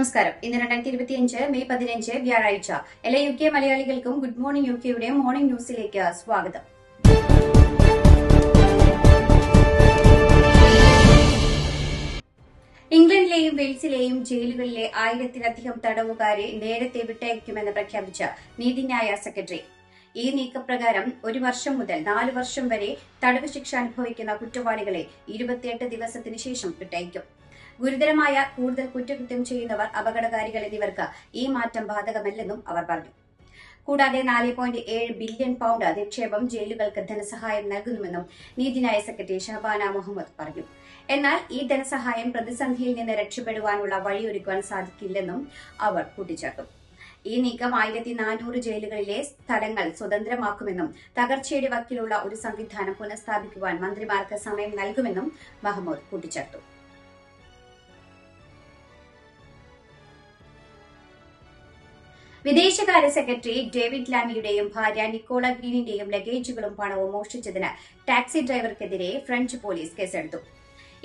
നമസ്കാരം. ഇന്ന് രണ്ടായിരത്തി ഇരുപത്തി അഞ്ച് മെയ് പതിനഞ്ച് വ്യാഴാഴ്ച. എല്ലാ യു കെ മലയാളികൾക്കും ഗുഡ് മോർണിംഗ് യു കെയുടെ മോർണിംഗ് ന്യൂസിലേക്ക് സ്വാഗതം. ഇംഗ്ലണ്ടിലെയും വെയിൽസിലെയും ജയിലുകളിലെ ആയിരത്തിലധികം തടവുകാരെ നേരത്തെ വിട്ടയക്കുമെന്ന് പ്രഖ്യാപിച്ച നീതിന്യായ സെക്രട്ടറി. ഈ നീക്കപ്രകാരം ഒരു വർഷം മുതൽ നാല് വർഷം വരെ തടവ് ശിക്ഷ അനുഭവിക്കുന്ന കുറ്റവാളികളെ ഇരുപത്തിയെട്ട് ദിവസത്തിന് ശേഷം വിട്ടയക്കും. ഗുരുതരമായ കൂടുതൽ കുറ്റകൃത്യം ചെയ്യുന്നവർ അപകടകാരികൾ എന്നിവർക്ക് ഈ മാറ്റം ബാധകമല്ലെന്നും അവർ പറഞ്ഞു. കൂടാതെ നാല് പോയിന്റ് ഏഴ് ബില്യൺ പൗണ്ട് നിക്ഷേപം ജയിലുകൾക്ക് ധനസഹായം നൽകുന്നുവെന്നും നീതിന്യായ സെക്രട്ടറി ഷഹബാന മുഹമ്മദ് പറഞ്ഞു. എന്നാൽ ഈ ധനസഹായം പ്രതിസന്ധിയിൽ നിന്ന് രക്ഷപ്പെടുവാനുള്ള വഴിയൊരുക്കുവാൻ സാധിക്കില്ലെന്നും അവർ കൂട്ടിച്ചേർത്തു. ഈ നീക്കം ആയിരത്തി നാനൂറ് ജയിലുകളിലെ സ്ഥലങ്ങൾ സ്വതന്ത്രമാക്കുമെന്നും തകർച്ചയുടെ വക്കിലുള്ള ഒരു സംവിധാനം പുനഃസ്ഥാപിക്കുവാൻ മന്ത്രിമാർക്ക് സമയം നൽകുമെന്നും മഹമ്മൂദ് കൂട്ടിച്ചേർത്തു. വിദേശകാര്യ സെക്രട്ടറി ഡേവിഡ് ലാമിയുടെയും ഭാര്യ നിക്കോള ഗ്രീനിന്റെയും ലഗേജുകളും പണവും മോഷ്ടിച്ചതിന് ടാക്സി ഡ്രൈവർക്കെതിരെ ഫ്രഞ്ച് പോലീസ് കേസെടുത്തു.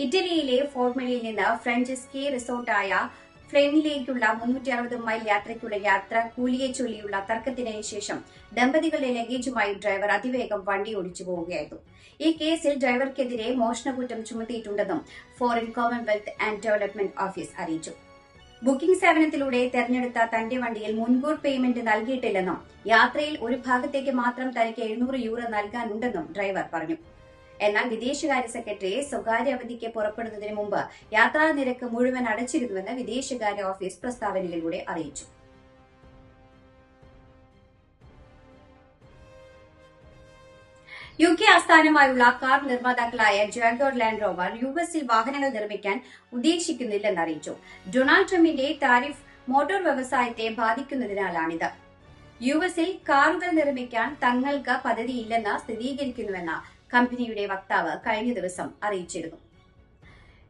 ഇറ്റലിയിലെ ഫോർമലിയിൽ നിന്ന് ഫ്രഞ്ച് സ്കീ റിസോർട്ടായ ഫ്ലെയിനിലേക്കുള്ള മുന്നൂറ്റി അറുപത് മൈൽ യാത്രയ്ക്കുള്ള യാത്ര കൂലിയെ ചൊല്ലിയുള്ള തർക്കത്തിന് ശേഷം ദമ്പതികളുടെ ലഗേജുമായി ഡ്രൈവർ അതിവേഗം വണ്ടി ഓടിച്ചു പോവുകയായിരുന്നു. ഈ കേസിൽ ഡ്രൈവർക്കെതിരെ മോഷണക്കുറ്റം ചുമത്തിയിട്ടുണ്ടെന്നും foreign commonwealth and development office അറിയിച്ചു. ബുക്കിംഗ് സേവനത്തിലൂടെ തെരഞ്ഞെടുത്ത തന്റെ വണ്ടിയിൽ മുൻകൂർ പേയ്മെന്റ് നൽകിയിട്ടില്ലെന്നും യാത്രയിൽ ഒരു ഭാഗത്തേക്ക് മാത്രം തനിക്ക് എഴുന്നൂറ് യൂറോ നൽകാനുണ്ടെന്നും ഡ്രൈവർ പറഞ്ഞു. എന്നാൽ വിദേശകാര്യ സെക്രട്ടറി സ്വകാര്യ അവധിക്ക് പുറപ്പെടുന്നതിന് മുമ്പ് യാത്രാ നിരക്ക് മുഴുവൻ അടച്ചിരുന്നുവെന്ന് വിദേശകാര്യ ഓഫീസ് പ്രസ്താവനയിലൂടെ അറിയിച്ചു. യു കെ ആസ്ഥാനമായുള്ള കാർ നിർമ്മാതാക്കളായ ജാഗോർ ലാൻഡ് റോവർ യു എസിൽ വാഹനങ്ങൾ നിർമ്മിക്കാൻ ഉദ്ദേശിക്കുന്നില്ലെന്ന് അറിയിച്ചു. ഡൊണാൾഡ് ട്രംപിന്റെ താരിഫ് മോട്ടോർ വ്യവസായത്തെ ബാധിക്കുന്നതിനാലാണിത്. യു എസിൽ കാറുകൾ നിർമ്മിക്കാൻ തങ്ങൾക്ക് പദ്ധതിയില്ലെന്ന് സ്ഥിരീകരിക്കുന്നുവെന്ന കമ്പനിയുടെ വക്താവ് കഴിഞ്ഞ ദിവസം അറിയിച്ചിരുന്നു.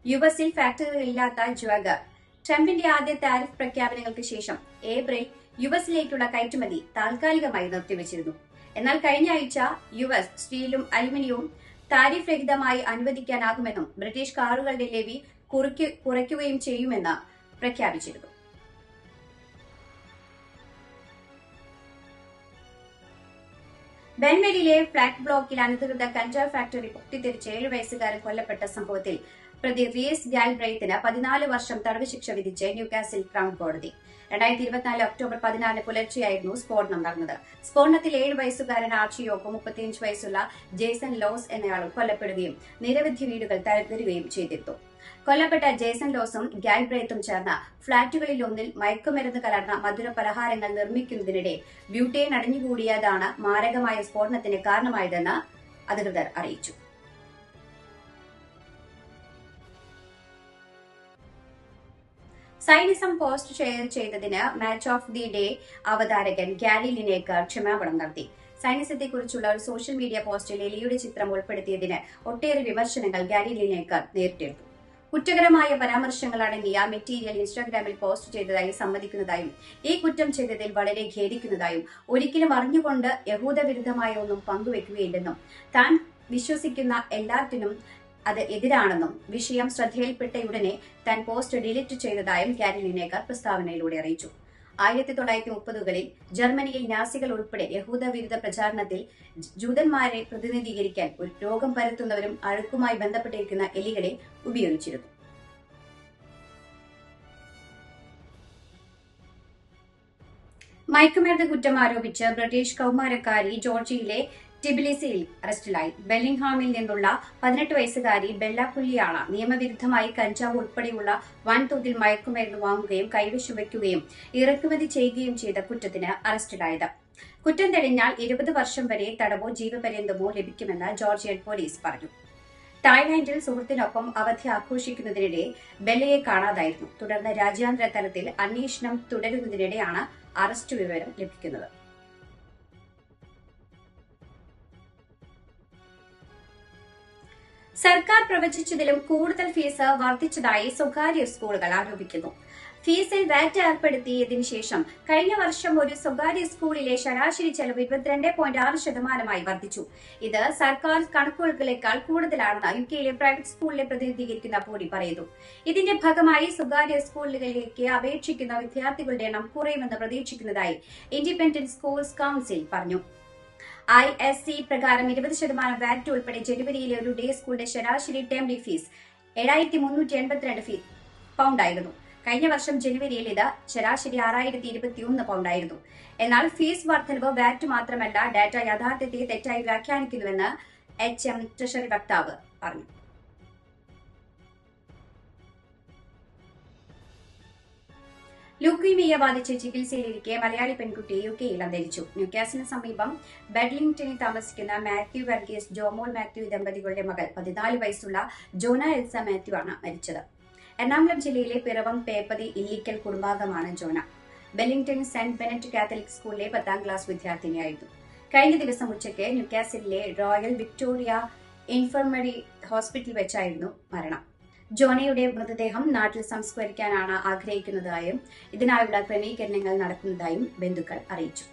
യു എസിൽ ഫാക്ടറികളില്ലാത്ത ജാഗർ ട്രംപിന്റെ ആദ്യ താരിഫ് പ്രഖ്യാപനങ്ങൾക്ക് ശേഷം ഏപ്രിൽ യു എസിലേക്കുള്ള കയറ്റുമതി താൽക്കാലികമായി നിർത്തിവച്ചിരുന്നു. എന്നാൽ കഴിഞ്ഞ ആഴ്ച യു എസ് സ്റ്റീലും അലുമിനിയവും താരിഫ് രഹിതമായി അനുവദിക്കാനാകുമെന്നും ബ്രിട്ടീഷ് കാറുകളുടെ ലെവി കുറയ്ക്കുകയും ചെയ്യുമെന്ന് പ്രഖ്യാപിച്ചിരുന്നു. ബെൻവെലിയിലെ ഫ്ളാറ്റ് ബ്ലോക്കിൽ അനധികൃത കഞ്ചാവ് ഫാക്ടറി പൊട്ടിത്തെറിച്ച് ഏഴ് വയസ്സുകാരൻ കൊല്ലപ്പെട്ട സംഭവത്തിൽ പ്രതി റിയസ് ഗാൽബ്രൈത്തിന് പതിനാല് വർഷം തടവ് ശിക്ഷ വിധിച്ച് ന്യൂകാസിൽ ക്രൗൺ കോടതി. രണ്ടായിരത്തി ഇരുപത്തിനാല് ഒക്ടോബർ പതിനാലിന് പുലർച്ചെയായിരുന്നു സ്ഫോടനം നടന്നത്. സ്ഫോടനത്തിൽ ഏഴ് വയസ്സുകാരൻ ആർച്ചിയോക്കും മുപ്പത്തിയഞ്ച് വയസ്സുള്ള ജേസൺ ലോസ് എന്നയാളും കൊല്ലപ്പെടുകയും നിരവധി വീടുകൾ തകരുകയും ചെയ്തിരുന്നു. കൊല്ലപ്പെട്ട ജേസൺ ലോസും ഗാൽബ്രേത്തും ചേർന്ന ഫ്ളാറ്റുകളിൽ ഒന്നിൽ മയക്കുമരുന്ന് കലർന്ന മധുര പലഹാരങ്ങൾ നിർമ്മിക്കുന്നതിനിടെ ബ്യൂട്ടേൻ അടിഞ്ഞുകൂടിയതാണ് മാരകമായ സ്ഫോടനത്തിന് കാരണമായതെന്ന് അധികൃതർ അറിയിച്ചു. സൈനിസം പോസ്റ്റ് ഷെയർ ചെയ്തതിന് മാച്ച് ഓഫ് ദി ഡേ അവതാരകൻ ഗാരി ലിനേക്കർ ക്ഷമാപണം നടത്തി. സൈനിസത്തെക്കുറിച്ചുള്ള ഒരു സോഷ്യൽ മീഡിയ പോസ്റ്റിൽ എലിയുടെ ചിത്രം ഉൾപ്പെടുത്തിയതിന് ഒട്ടേറെ വിമർശനങ്ങൾ ഗാരി ലിനേക്കർ നേരിട്ടെടുത്തു കുറ്റകരമായ പരാമർശങ്ങൾ അടങ്ങിയ മെറ്റീരിയൽ ഇൻസ്റ്റാഗ്രാമിൽ പോസ്റ്റ് ചെയ്തതായി സമ്മതിക്കുന്നതായും ഈ കുറ്റം ചെയ്തതിൽ വളരെ ഖേദിക്കുന്നതായും ഒരിക്കലും അറിഞ്ഞുകൊണ്ട് യഹൂദ വിരുദ്ധമായ ഒന്നും പങ്കുവെക്കുകയില്ലെന്നും താൻ വിശ്വസിക്കുന്ന എല്ലാറ്റിനും അത് എതിരാണെന്നും വിഷയം ശ്രദ്ധയിൽപ്പെട്ടയുടനെ താൻ പോസ്റ്റ് ഡിലീറ്റ് ചെയ്തതായും ഗാരി ലിനേക്കർ പ്രസ്താവനയിലൂടെ അറിയിച്ചു. ആയിരത്തി തൊള്ളായിരത്തി മുപ്പതുകളിൽ ജർമ്മനിയിൽ നാസികൾ ഉൾപ്പെടെ യഹൂദ വിരുദ്ധ പ്രചാരണത്തിൽ ജൂതന്മാരെ പ്രതിനിധീകരിക്കാൻ ഒരു രോഗം പരത്തുന്നവരും അഴുക്കുമായി ബന്ധപ്പെട്ടിരിക്കുന്ന എലികളെ ഉപയോഗിച്ചിരുന്നു. മയക്കുമരുന്ന് കുറ്റം ആരോപിച്ച് ബ്രിട്ടീഷ് കൗമാരക്കാരി ജോർജിയയിലെ ടിബിലിസിയിൽ അറസ്റ്റിലായി. ബെല്ലിംഗ്ഹാമിൽ നിന്നുള്ള പതിനെട്ട് വയസ്സുകാരി ബെല്ലാപ്പുള്ളിയാണ് നിയമവിരുദ്ധമായി കഞ്ചാവ് ഉൾപ്പെടെയുള്ള വൻതോതിൽ മയക്കുമരുന്ന് വാങ്ങുകയും കൈവശം വയ്ക്കുകയും ഇറക്കുമതി ചെയ്യുകയും ചെയ്ത കുറ്റത്തിന് അറസ്റ്റിലായത്. കുറ്റം തെളിഞ്ഞാൽ ഇരുപത് വർഷം വരെ തടവോ ജീവപര്യന്തമോ ലഭിക്കുമെന്ന് ജോർജിയൻ പോലീസ് പറഞ്ഞു. തായ്ലാന്റിൽ സുഹൃത്തിനൊപ്പം അവധി ആഘോഷിക്കുന്നതിനിടെ ബെല്ലയെ കാണാതായിരുന്നു. തുടർന്ന് രാജ്യാന്തര തലത്തിൽ അന്വേഷണം തുടരുന്നതിനിടെയാണ് അറസ്റ്റ് വിവരം ലഭിക്കുന്നത്. സർക്കാർ പ്രവചിച്ചതിലും കൂടുതൽ ഫീസ് വർദ്ധിച്ചതായി സ്വകാര്യ സ്കൂളുകൾ ആരോപിക്കുന്നു. ഫീസിൽ വാറ്റ് ഏർപ്പെടുത്തിയതിനു ശേഷം കഴിഞ്ഞ വർഷം ഒരു സ്വകാര്യ സ്കൂളിലെ ശരാശരി ചെലവ് ഇരുപത്തിരണ്ട് പോയിന്റ് ആറ് ശതമാനമായി വർദ്ധിച്ചു. ഇത് സർക്കാർ കണക്കുകളേക്കാൾ കൂടുതലാണെന്ന് യു കെയിലെ പ്രൈവറ്റ് സ്കൂളിലെ പ്രതിനിധീകരിക്കുന്ന ബോഡി പറയുന്നു. ഇതിന്റെ ഭാഗമായി സ്വകാര്യ സ്കൂളുകളിലേക്ക് അപേക്ഷിക്കുന്ന വിദ്യാർത്ഥികളുടെ എണ്ണം കുറയുമെന്ന് പ്രതീക്ഷിക്കുന്നതായി ഇൻഡിപെൻഡന്റ് സ്കൂൾസ് കൌൺസിൽ പറഞ്ഞു. ഐ എസ് സി പ്രകാരം ഇരുപത് ശതമാനം വാറ്റ് ഉൾപ്പെടെ ജനുവരിയിലെ ഒരു ഡേ സ്കൂളിന്റെ ശരാശരി ടേംലി ഫീസ് ഏഴായിരത്തി മുന്നൂറ്റി എൺപത്തിരണ്ട് ഫീ പൗണ്ടായിരുന്നു കഴിഞ്ഞ വർഷം ജനുവരിയിൽ ഇത് ശരാശരി ആറായിരത്തി ഇരുപത്തിയൊന്ന് പൗണ്ടായിരുന്നു എന്നാൽ ഫീസ് വർധനവ് വാറ്റ് മാത്രമല്ല ഡാറ്റ യാഥാർത്ഥ്യത്തെ തെറ്റായി വ്യാഖ്യാനിക്കുന്നുവെന്ന് എച്ച് എം ട്രഷറി വക്താവ് പറഞ്ഞു. ലൂക്കീമിയ ബാധിച്ച് ചികിത്സയിലിരിക്കെ മലയാളി പെൺകുട്ടി യു കെയിൽ അന്തരിച്ചു. ന്യൂക്യാസിന് സമീപം ബെഡ്ലിംഗ്ടണിൽ താമസിക്കുന്ന മാത്യു വർഗീസ് ജോമോൾ മാത്യു ദമ്പതികളുടെ മകൾ പതിനാല് വയസ്സുള്ള ജോന എൽസ മാത്യു ആണ് മരിച്ചത്. എറണാകുളം ജില്ലയിലെ Piravom Peppathi Illikkal കുടുംബാംഗമാണ് Jona. Wellington saint Bennett catholic സ്കൂളിലെ പത്താം ക്ലാസ് വിദ്യാർത്ഥിനിയായിരുന്നു. കഴിഞ്ഞ ദിവസം ഉച്ചയ്ക്ക് ന്യൂക്യാസിലെ റോയൽ വിക്ടോറിയ ഇൻഫർമറി ഹോസ്പിറ്റലിൽ വെച്ചായിരുന്നു മരണം. ജോനയുടെ മൃതദേഹം നാട്ടിൽ സംസ്കരിക്കാനാണ് ആഗ്രഹിക്കുന്നതായും ഇതിനായുള്ള ക്രമീകരണങ്ങൾ നടക്കുന്നതായും ബന്ധുക്കൾ അറിയിച്ചു.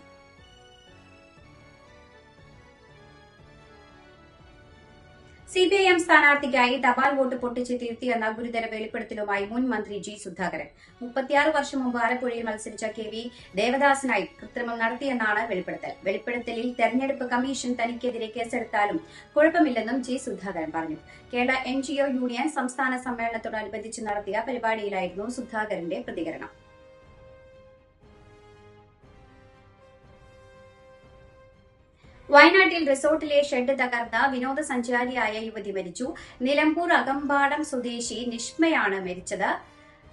സിപിഐഎം സ്ഥാനാർത്ഥിക്കായി തപാൽ വോട്ട് പൊട്ടിച്ച് തിരുത്തിയെന്ന ഗുരുതര വെളിപ്പെടുത്തലുമായി മുൻ മന്ത്രി ജി സുധാകരൻ. മുപ്പത്തിയാറ് വർഷം മുമ്പ് ആലപ്പുഴയിൽ മത്സരിച്ച കെ വി ദേവദാസിനായി കൃത്രിമം നടത്തിയെന്നാണ് വെളിപ്പെടുത്തൽ. വെളിപ്പെടുത്തലിൽ തെരഞ്ഞെടുപ്പ് കമ്മീഷൻ തനിക്കെതിരെ കേസെടുത്താലും കുഴപ്പമില്ലെന്നും ജി സുധാകരൻ പറഞ്ഞു. കേരള എൻ യൂണിയൻ സംസ്ഥാന സമ്മേളനത്തോടനുബന്ധിച്ച് നടത്തിയ പരിപാടിയിലായിരുന്നു സുധാകരന്റെ പ്രതികരണം. വയനാട്ടിൽ റിസോർട്ടിലെ ഷെഡ് തകർന്ന വിനോദസഞ്ചാരിയായ യുവതി മരിച്ചു. നിലമ്പൂർ അകമ്പാടം സ്വദേശി നിഷ്മയാണ് മരിച്ചത്.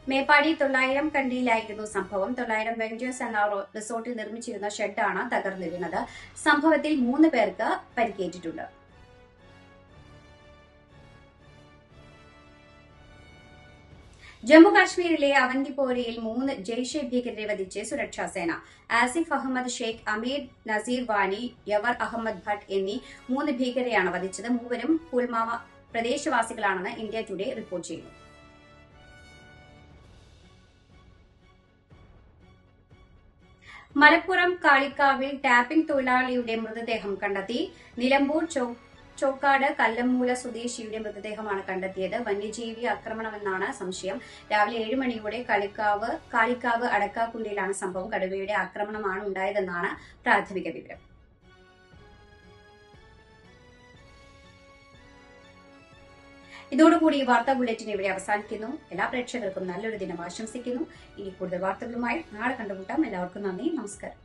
മേപ്പാടി തൊള്ളായിരം കണ്ടിയിലായിരുന്നു സംഭവം. തൊള്ളായിരം വെഞ്ചേഴ്സ് എന്ന റിസോർട്ടിൽ നിർമ്മിച്ചിരുന്ന ഷെഡാണ് തകർന്നു വീണത് സംഭവത്തിൽ മൂന്ന് പേർക്ക് പരിക്കേറ്റിട്ടുണ്ട്. ജമ്മു കാശ്മീരിലെ അവന്തിപ്പോരയിൽ മൂന്ന് ജെയ്ഷെ ഭീകരരെ വധിച്ച് സുരക്ഷാസേന. ആസിഫ് അഹമ്മദ് ഷെയ്ഖ് അമീർ നസീർ വാനി യവർ അഹമ്മദ് ഭട്ട് എന്നീ മൂന്ന് ഭീകരരെയാണ് വധിച്ചത്. മൂവരും പുൽമാവ പ്രദേശവാസികളാണെന്ന് ഇന്ത്യ ടുഡേ റിപ്പോർട്ട് ചെയ്യുന്നു. മലപ്പുറം കാളിക്കാവിൽ ടാപ്പിംഗ് തൊഴിലാളിയുടെ മൃതദേഹം കണ്ടെത്തി. നിലമ്പൂർ ചോ- ചോക്കാട് കല്ലമ്മൂല സ്വദേശിയുടെ മൃതദേഹമാണ് കണ്ടെത്തിയത്. വന്യജീവി ആക്രമണമെന്നാണ് സംശയം. രാവിലെ ഏഴ് മണിയോടെ കളിക്കാവ് കാളിക്കാവ് അടക്കാക്കുണ്ടിയിലാണ് സംഭവം. കടുവയുടെ ആക്രമണമാണ് ഉണ്ടായതെന്നാണ് പ്രാഥമിക വിവരം. ഇതോടുകൂടി ഈ വാർത്താ ബുള്ളറ്റിൻ ഇവിടെ അവസാനിക്കുന്നു. എല്ലാ പ്രേക്ഷകർക്കും നല്ലൊരു ദിനം ആശംസിക്കുന്നു. ഇനി കൂടുതൽ വാർത്തകളുമായി നാളെ കണ്ടുമുട്ടാം. എല്ലാവർക്കും നന്ദി. നമസ്കാരം.